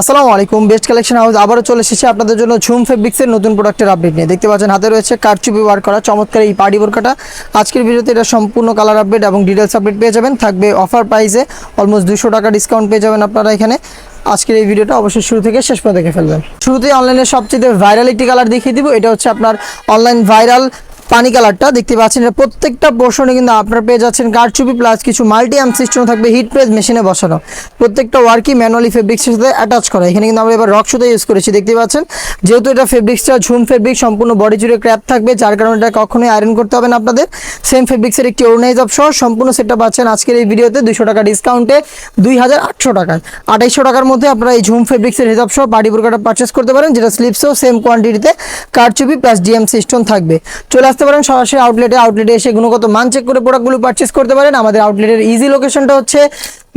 আসসালামু আলাইকুম best collection house আবারও চলে এসেছে আপনাদের জন্য ঝুম ফেব্রিক্সের নতুন প্রোডাক্টের আপডেট নিয়ে। দেখতে পাচ্ছেন, হাতে রয়েছে কারচুপি ওয়ার করা, চমৎকার এই পার্টি বোরকাটা আজকের ভিডিওতে এটা সম্পূর্ণ কালার আপডেট এবং ডিটেলস আপডেট পেয়ে যাবেন। থাকবে অফার প্রাইসে অলমোস্ট দুশো টাকা ডিসকাউন্ট পেয়ে যাবেন আপনারা এখানে। আজকের এই ভিডিওটা অবশ্যই শুরু থেকে শেষ পর্যন্ত দেখে ফেলবেন। শুরুতেই অনলাইনে সবচেয়ে ভাইরাল একটি কালার দেখিয়ে দিব। এটা হচ্ছে আপনার অনলাইন ভাইরাল পানি কালারটা দেখতে পাচ্ছেন। এটা প্রত্যেকটা পোর্শনে কিন্তু আপনার পেয়ে যাচ্ছেন কারচুপি প্লাস কিছু মাল্টি আর্ম সিস্টেম থাকবে হিট প্রেস মেশিনে বসানো। প্রত্যেকটা ওয়ার্কই ম্যানুয়ালি ফেব্রিক্সের সাথে অ্যাটাচ করা। এখানে কিন্তু আমরা এবার রক সুতা ইউজ করেছি, দেখতে পাচ্ছেন? যেহেতু এটা ফেব্রিক্সটা ঝুম ফেব্রিক সম্পূর্ণ বডি জুড়ে ক্র্যাপ থাকবে, যার কারণে এটা কখনোই আয়রন করতে হবে না আপনাদের। সেম ফেব্রিক্সের একটি অর্গানাইজ অফ সহ সম্পূর্ণ সেটটা পাচ্ছেন আজকের এই ভিডিওতে দুশো টাকা ডিসকাউন্টে দুই হাজার আটশো টাকায় আঠাইশশো টাকার মধ্যে আপনারা এই ঝুম ফেব্রিক্সের হেজাব সহ বাড়ি বোরকাটা পারচেস করতে পারেন, যেটা স্লিপসও সেম কোয়ান্টিটিতে কারচুপি প্লাস ডিএম সিস্টেম থাকবে। চলে আসতে পারেন, সরাসরি আউটলেটে আউটলেটে এসে গুণগত মান চেক করে প্রোডাক্টগুলো পারচেস করতে পারেন। আমাদের আউটলেটের ইজি লোকেশনটা হচ্ছে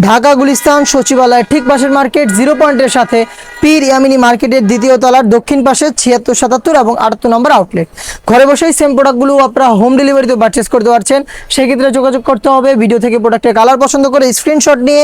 ঢাকা গুলিস্তান সচিবালয়ের ঠিক পাশের মার্কেট জিরো পয়েন্টের সাথে পীর ইয়ামিনী মার্কেটের দ্বিতীয় তলার দক্ষিণ পাশে ছিয়াত্তর, সাতাত্তর এবং আটাত্তর নম্বর আউটলেট। ঘরে বসেই সেম প্রোডাক্টগুলো আপনারা হোম ডেলিভারিতে পারচেস করতে পারছেন। সেক্ষেত্রে যোগাযোগ করতে হবে ভিডিও থেকে প্রোডাক্টের কালার পছন্দ করে স্ক্রিনশট নিয়ে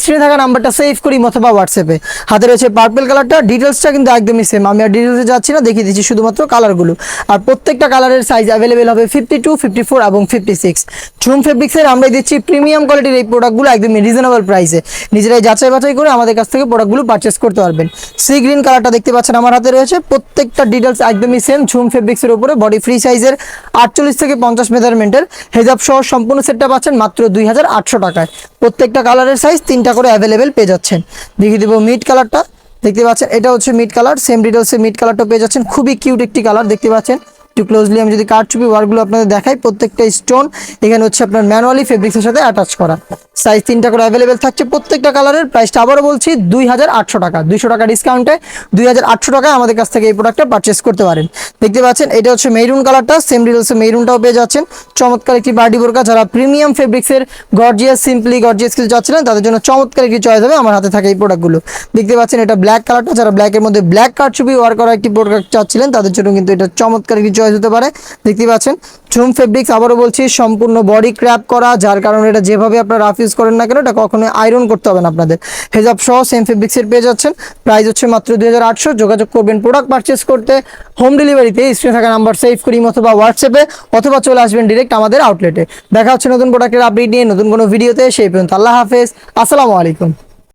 স্ক্রিনে থাকা নাম্বারটা সেভ করি অথবা হোয়াটসঅ্যাপে হাতে রয়েছে পার্পেল কালারটা ডিটেলসটা কিন্তু একদমই সেম আমি আর ডিটেলসে যাচ্ছি না, দেখিয়ে দিচ্ছি শুধুমাত্র কালারগুলো আর প্রত্যেকটা কালারের সাইজ অ্যাভেলেবেল হবে ফিফটি টু ফিফটি ফোর এবং ফিফটি সিক্স ঝুম ফেব্রিক্সের আমরা দিচ্ছি প্রিমিয়াম কোয়ালিটির এই প্রোডাক্টগুলো একদমই রিজনেবল প্রাইসে নিজেরাই যাচাই বাছাই করে আমাদের কাছ থেকে প্রোডাক্টগুলো পারচেস করতে পারবেন। সি গ্রিন কালারটা দেখতে পাচ্ছেন আমার হাতে রয়েছে। প্রত্যেকটা ডিটেলস একদমই সেম ঝুম ফেব্রিক্সের উপরে বডি ফ্রি সাইজের আটচল্লিশ থেকে পঞ্চাশ মেজারমেন্টের হেজাব সহ সম্পূর্ণ সেটটা পাচ্ছেন মাত্র দুই হাজার আটশো টাকায়। প্রত্যেকটা কালারের সাইজ তিনটা করে অ্যাভেলেবেল পেয়ে যাচ্ছেন। দেখিয়ে দেবো মিড কালারটা দেখতে পাচ্ছেন, এটা হচ্ছে মিড কালার সেম ডিটেলসে মিড কালারটা পেয়ে যাচ্ছেন। খুবই কিউট একটি কালার দেখতে পাচ্ছেন। একটু ক্লোজলি আমি যদি কারচুপি ওয়ার্কগুলো আপনাদের দেখাই, প্রত্যেকটা স্টোন এখানে হচ্ছে আপনার ম্যানুয়ালি ফেব্রিক্সের সাথে অ্যাটাচ করা। সাইজ তিনটা করে অ্যাভেলেবেল থাকছে প্রত্যেকটা কালারের প্রাইসটা আবারও বলছি দুই হাজার আটশো টাকা, দুইশো টাকা ডিসকাউন্টে দুই হাজার আটশো টাকায় আমাদের কাছ থেকে এই প্রোডাক্টটা পারচেস করতে পারেন। দেখতে পাচ্ছেন, এটা হচ্ছে মেরুন কালারটা সেম ডিটেলসে মেরুনটাও পেয়ে যাচ্ছেন। চমৎকার একটি বার্ডি বোরকা যারা প্রিমিয়াম ফেব্রিক্সের গর্জিয়াস সিম্পলি গর্জিয়াস কিছু চাচ্ছিলেন, তাদের জন্য চমৎকার একটি চয়েস হবে আমার হাতে থাকে এই প্রোডাক্টগুলো দেখতে পাচ্ছেন, এটা ব্ল্যাক কালারটা যারা ব্ল্যাকের মধ্যে ব্ল্যাক কার্ড ছবি ওয়ার করা একটি প্রোডাক্ট চাচ্ছিলেন, তাদের জন্য কিন্তু এটা চমৎকার একটি চয়েস হতে পারে। দেখতে পাচ্ছেন ঝুম ফেব্রিক্স আবারও বলছি, সম্পূর্ণ বডি ক্র্যাপ করা, যার কারণে এটা যেভাবে আপনার রাফ ইউজ করেন না কেন, এটা কখনো আয়রন করতে হবে না আপনাদের। হেজাব সহ সেম ফেব্রিক্সের পেয়ে যাচ্ছেন। প্রাইস হচ্ছে মাত্র দুই হাজার আটশো। যোগাযোগ করবেন প্রোডাক্ট পারচেস করতে। হোম ডেলিভারিতে স্ক্রিনে থাকা নাম্বার সেভ করিম অথবা হোয়াটসঅ্যাপে অথবা চলে আসবেন ডিরেক্ট আমাদের আউটলেটে দেখা হচ্ছে নতুন প্রোডাক্টের আপডেট নিয়ে, নতুন কোনো ভিডিওতে সেই পর্যন্ত আল্লাহ হাফেজ। আসসালামু আলাইকুম।